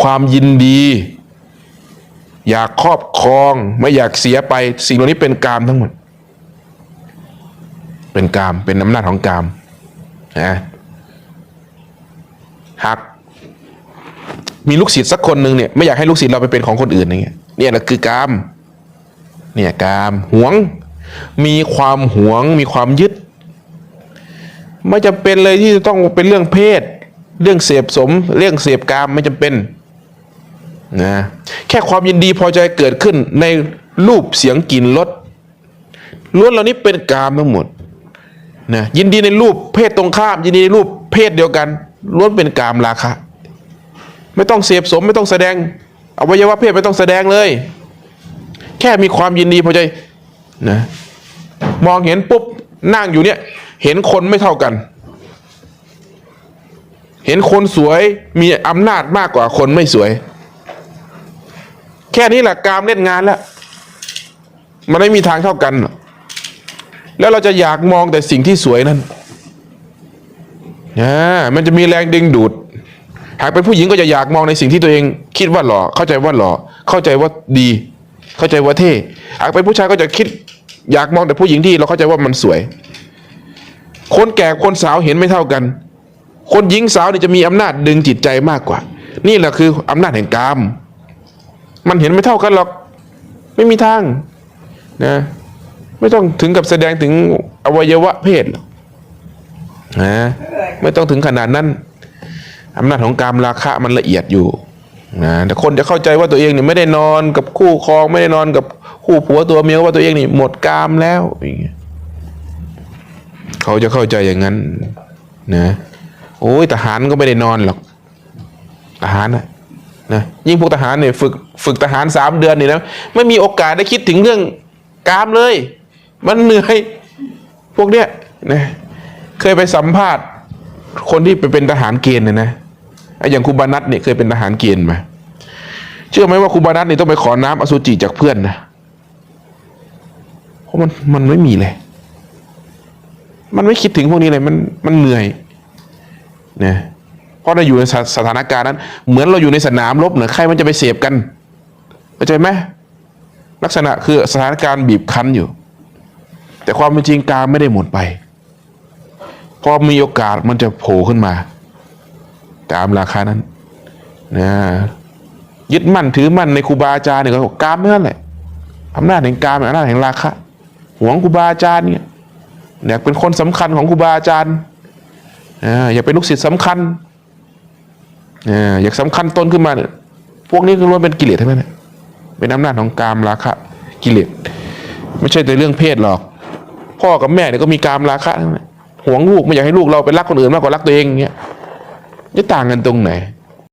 ความยินดี อยากครอบครองไม่อยากเสียไป สิ่งเหล่านี้เป็นกามทั้งหมด เป็นกามเป็นอำนาจของกามนะหากมีลูกศิษย์สักคนหนึ่งเนี่ยไม่อยากให้ลูกศิษย์เราไปเป็นของคนอื่นอย่างเงี้ยเนี่ยแหละคือกาม เนี่ยกามหวง มีความหวง มีความยึด ไม่จำเป็นเลยที่จะต้องเป็นเรื่องเพศ เรื่องเสพสม เรื่องเสพกามไม่จำเป็น นะแค่ความยินดีพอใจเกิดขึ้นในรูปเสียงกลิ่นรสล้วนเหล่านี้เป็นกามทั้งหมดนะยินดีในรูปเพศตรงข้าม ยินดีในรูปเพศเดียวกันล้วนเป็นกามราคะไม่ต้องเสพสมไม่ต้องแสดงอวัยวะเพศไม่ต้องแสดงเลย แค่มีความยินดีพอใจนะมองเห็นปุ๊บนั่งอยู่เนี่ย เห็นคนไม่เท่ากัน เห็นคนสวยมีอำนาจมากกว่าคนไม่สวย แค่นี้แหละกามเล่นงานแล้ว มันไม่มีทางเท่ากัน แล้วเราจะอยากมองแต่สิ่งที่สวยนั่นอ่ามันจะมีแรงดึงดูด หากเป็นผู้หญิงก็จะอยากมองในสิ่งที่ตัวเอง คิดว่าหล่อ เข้าใจว่าหล่อ เข้าใจว่าดี เข้าใจว่าเท่ หากเป็นผู้ชายก็จะคิด อยากมองแต่ผู้หญิงที่เราเข้าใจว่ามันสวย คนแก่คนสาวเห็นไม่เท่ากัน คนหญิงสาวนี่จะมีอำนาจดึงจิตใจมากกว่า นี่แหละคืออำนาจแห่งกาม มันเห็นไม่เท่ากันหรอก ไม่มีทางนะไม่ต้องถึงกับแสดงถึงอวัยวะเพศหรอกนะไม่ต้องถึงขนาดนั้นอำนาจของกามราคะมันละเอียดอยู่นะแต่คนจะเข้าใจว่าตัวเองเนี่ยไม่ได้นอนกับคู่ครอง ไม่ได้นอนกับคู่ผัวตัวเมียว่าตัวเองนี่หมดกามแล้วอย่างเงี้ยเขาจะเข้าใจอย่างนั้นนะโอ้ยทหารก็ไม่ได้นอนหรอกทหารนะ นะยิ่งพวกทหารเนี่ยฝึกฝึกทหารสามเดือนนี่นะไม่มีโอกาสได้คิดถึงเรื่องกามเลย มันเหนื่อยพวกเนี้ยนะเคยไปสัมภาษณ์ คนที่ไปเป็นทหารเกณฑ์เนี่ยนะไอ้อย่างครูบานัทเนี่ยเคยเป็นทหารเกณฑ์มาเชื่อไหมว่าครูบานัทเนี่ยต้องไปขอน้ำอสุจิจากเพื่อนนะเพราะมันมันไม่มีเลย มันไม่คิดถึงพวกนี้เลยมันมันเหนื่อยนะ ราะเราอยู่ในสถานการณ์นั้น เหมือนเราอยู่ในสนามรบเนี่ยใครมันจะไปเสพกันเข้าใจไหมลักษณะคือสถานการณ์บีบคั้นอยู่ แต่ความเป็นจริงการไม่ได้หมดไปพอมีโอกาสมันจะโผล่ขึ้นมา ตามราคานั้นนะยึดมั่นถือมั่นในครูบาอาจารย์เนี่ยก็บอกกามนั่นแหละอำนาจแห่งกามอำนาจแห่งราคะหวงครูบาอาจารย์เนี่ยอยากเป็นคนสำคัญของครูบาอาจารย์ออยากเป็นลูกศิษย์สำคัญ อ่าอยากสำคัญตนขึ้นมาเนี่ยพวกนี้คือล้วนเป็นกิเลสทั้งนั้นเป็นอำนาจของกามราคะกิเลสไม่ใช่แต่เรื่องเพศหรอก พ่อกับแม่เนี่ยก็มีกามราคะทั้งนั้นหวงลูกไม่อยากให้ลูกเราไปรักคนอื่นมากกว่ารักตัวเองอย่างเงี้ยจะต่างกันตรงไหน